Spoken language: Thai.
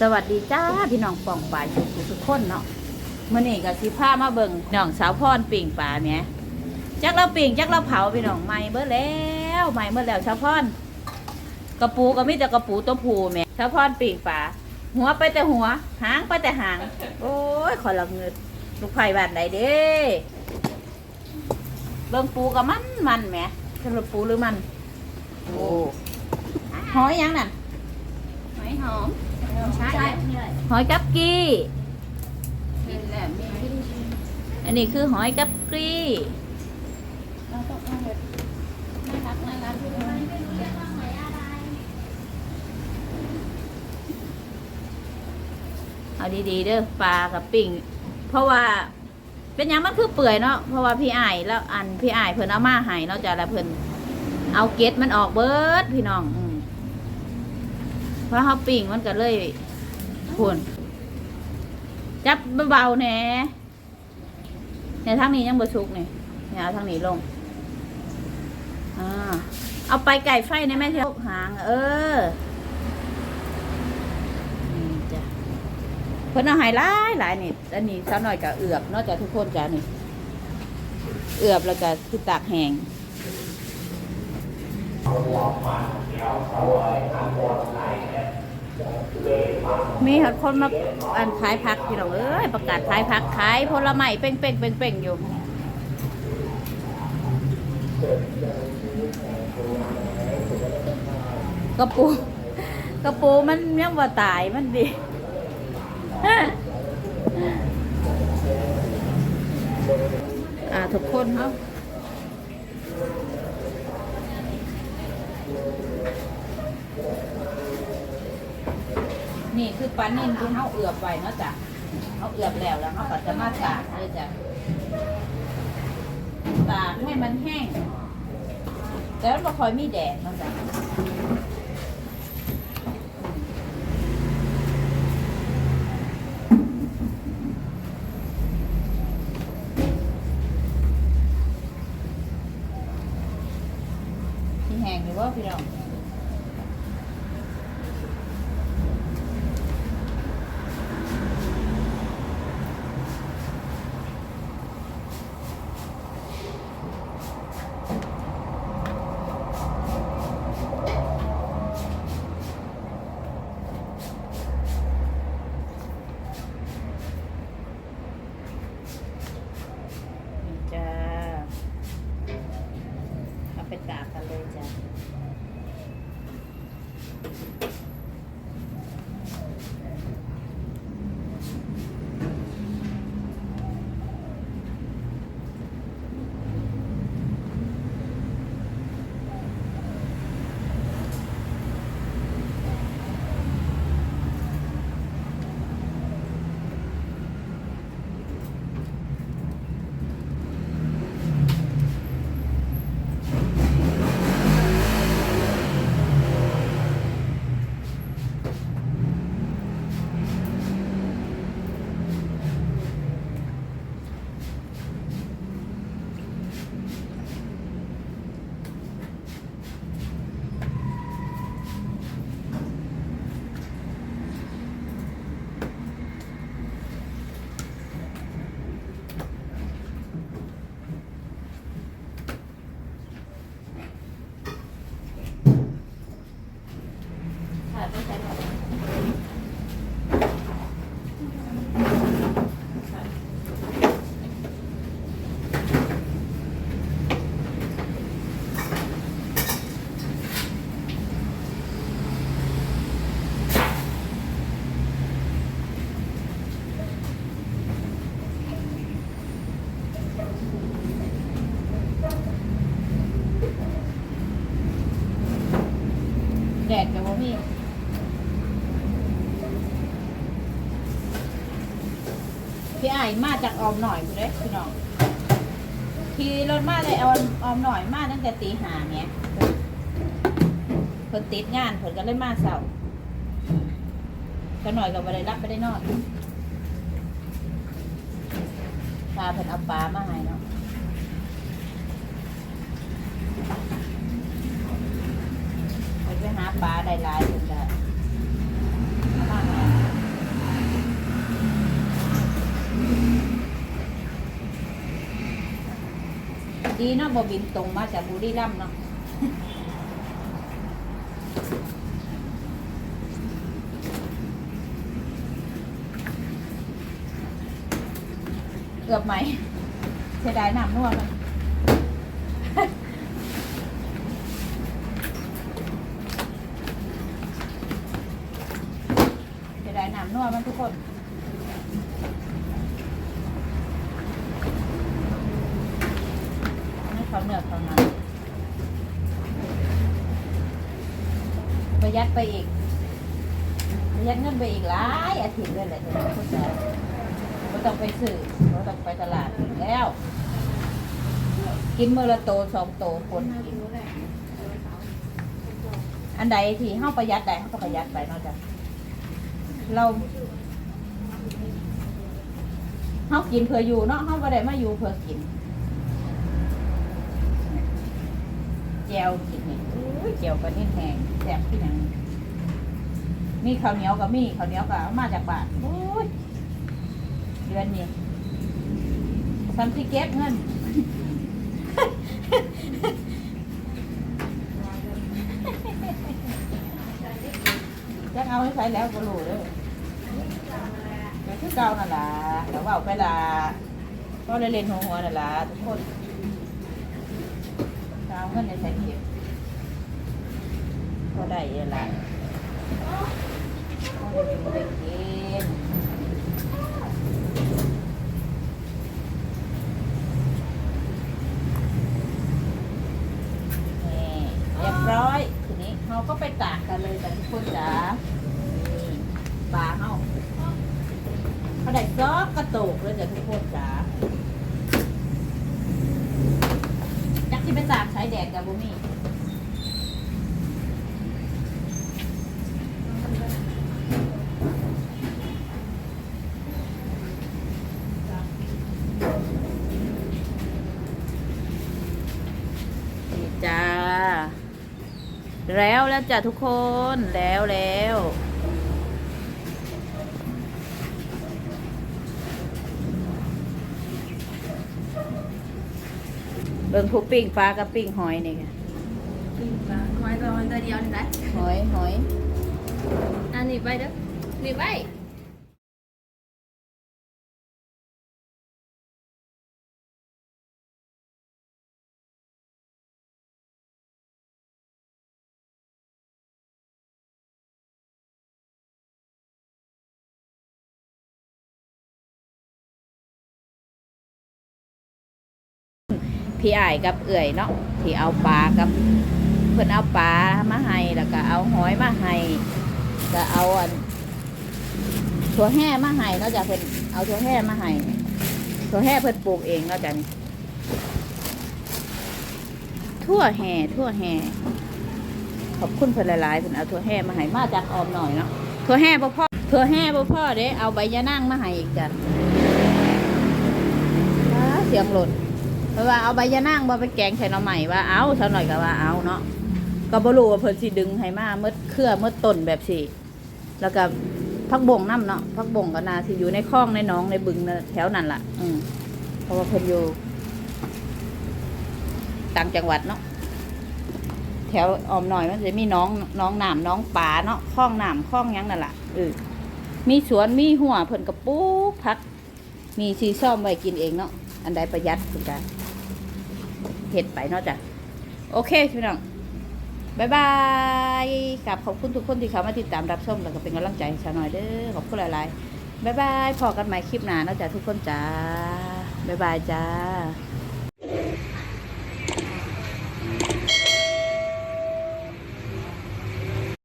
สวัสดีจ้าพี่น้องปองป่าทุกทุกคนเนาะมื่อนี้ก็สิพามาเบิ่งน้องสาวพรปิ่งป่าแหมจักเราปิ่งจักเราเผาพี่น้องใหม่เบิดแล้วใหม่เบิดแล้วสาวพรกระปูก็มีแต่กระปูตัวผูแม่สาวพรปิ่งป่าหัวไปแต่หัว หางไปแต่หาง โอ้ยขอละเงิดลูกไผ่บ้านใดเด้เบิ่งปูกับมันมันแมจะเป็นปูหรือมันโอ้หอยยังนั่นหอยหอม ใช่หอยกับกี้ กินแล้วมีที่อันนี้คือหอยกับกี้เราต้องเอาแบบน่ารักน่ารักด้วยเอาดีๆเด้อปลากับปิ่ง เพราะว่าเป็นหยังมันคือเปื่อยเนาะเพราะว่าพี่อายแล้วอันพี่อายเพิ่นเอามาให้เนาะจ้ะแล้วเพิ่นเอาเกล็ดมันออกเบิดพี่น้องอืม เพราะเขาปิ่งมันก็เลยพุ่นจับเบาๆแหน่เนี่ยทางนี้ยังบ่สุกนี่เนี่ยเอาทางนี้ลงอ่าเอาไปไก่ไฟในแม่เทียวหาง เออนี่จ้ะเพิ่นเอาหายหลายหลายนี่อันนี้สาวน้อยก็เอือบนอกจากทุกคนจ้ะนี่ เอือบแล้วก็คือตากแห้ง มีหคนมาอันขายพักพี่น้องเอ้ยประกาศขายพักขายผลไม้เป่งเป่งเป่งเป่งอยู่กระปูกระปูมันยังบ่ตายมันดีอ่าทุกคนครับ ปลานิ่นที่เขาเอือบไว้เนาะจ้ะเขาเอือบแล้วแล้วเขาก็จะมาตากเลยจ้ะตากให้มันแห้งแต่มันไม่ค่อยมีแดดเนาะจ้ะที่แห้งอยู่ว่าพี่น้อง แดดกับว่ามีพี่ไอมาจากออมหน่อยเด้พี่น้องขี่รถมาเลยเอาออมหน่อยมาตั้งแต่ตีหาเนี่ยเพิ่นติดงานเพิ่นก็เลยมาเสาก็หน่อยก็บ่ได้รับไม่ได้นอนพาเพิ่นเอาปลามาให้เนาะ ปลาได้หลายคนได้ดีเนาะบบินตรงมาจากบุรีรัมย์เนาะเกือบไหมเสียดายน้ำนวดมัน น้ำนวดมันทุกคนให้เขาเนื้อเขาหนังประหยัดไปอีกประหยัดเงินไปอีกหลายอาทิตย์เลยแหละเดี๋ยวคุณจะไม่ต้องไปซื้อไม่ต้องไปตลาดแล้ว กินเมื่อละโตสองโตคนกินอันใดที่เฮาประหยัดได้าประหยัดไปนาะจ้ะ เราเฮากินเพื่ออยู่เนาะเฮาบ่ได้มาอยู่เพื่อกินแจวกินนี่อุ้ยแจวปลานิ่นแห้งแซ่บที่หนังมีข้าวเหนียวกับมีข้าวเหนียวกับเอามาจากบ้านโอ้ยเดือนนี้ทำที่เก็บเงิน จะเอาให้ใช้แล้วก็รู้เลยแต่คือเก่านั่นล่ะแต่ว่าเอาไปละก็เลยเล่นหัวหัวนั่นล่ะทุกคนเอาเงินในใช้เก็บก็ได้เองล่ะก็ได้อยู่ได้กิน นี่เรียบร้อยทีนี้เราก็ไปตากกันเลยแต่ทุกคนจ๋านี่ปลาเขาเขาได้ซอกกระโตกเลยจ้ะทุกคนจ๋าจักที่ไปตากใช้ แดดกับบุมี่นี่จ้า แล้วแล้วจ้ะทุกคนแล้วแล้วเบิ่งผู้ปิ้งปลากับปิ้งหอยนี่ค่ะหอยตัวมันตัวเดียวนี่ได้หอยหอยอันนี้ไปเด้อนี่ไป พี่อ้ายกับเอื่อยเนาะที่เอาปลากับเพิ่นเอาปลามาให้แล้วก็เอาหอยมาให้ก็เอาอันถั่วแห่มาให้เนาะจ้ะเพิ่นเอาถั่วแห่มาให้ถั่วแห่เพิ่นปลูกเองเนาะจ้ะนี่ทั่วแห่ทั่วแห่ขอบคุณเพิ่นหลายๆเพิ่นเอาถั่วแห่มาให้มาจากออมหน่อยเนาะถั่วแห่บ่พ่อถั่วแห่บ่พ่อเด้เอาใบยะนางมาให้อีกจ้ะเสียงหล่น เพราะว่าเอาใบยะนางมาไปแกงใส่หน่อใหม่ว่าเอาเท่าหน่อยก็ว่าเอาเนาะก็บ่รู้ว่าเพิ่นสิดึงให้มาเมื่อเครือเมื่อต้นแบบสิแล้วก็พักบ่งน้ำเนาะพักบ่งก็นาสิอยู่ในคลองในหนองในบึงแถวนั้นล่ะ อืมเพราะว่าเพิ่นอยู่ต่างจังหวัดเนาะแถวออมหน่อยมันจะมีน้องน้องหน้ำหน้องป่าเนาะคลองหน้ำคลองยังนั่นล่ะเออมีสวนมีหัวเพิ่นก็ปลูกผัก มีชีซ่อมไว้กินเองเนาะอันใดประหยัดคุณจ้ะ เห็ดไปเนาะจ้ะโอเคพี่น้องบายบายกับขอบคุณทุกคนที่เข้ามาติดตามรับชมแล้วก็เป็นกำลังใจชาวหน่อยเด้อขอบคุณหลายๆบายบายพอกันใหม่คลิปหน้าเนาะจ้ะทุกคนจ้าบายบายจ้า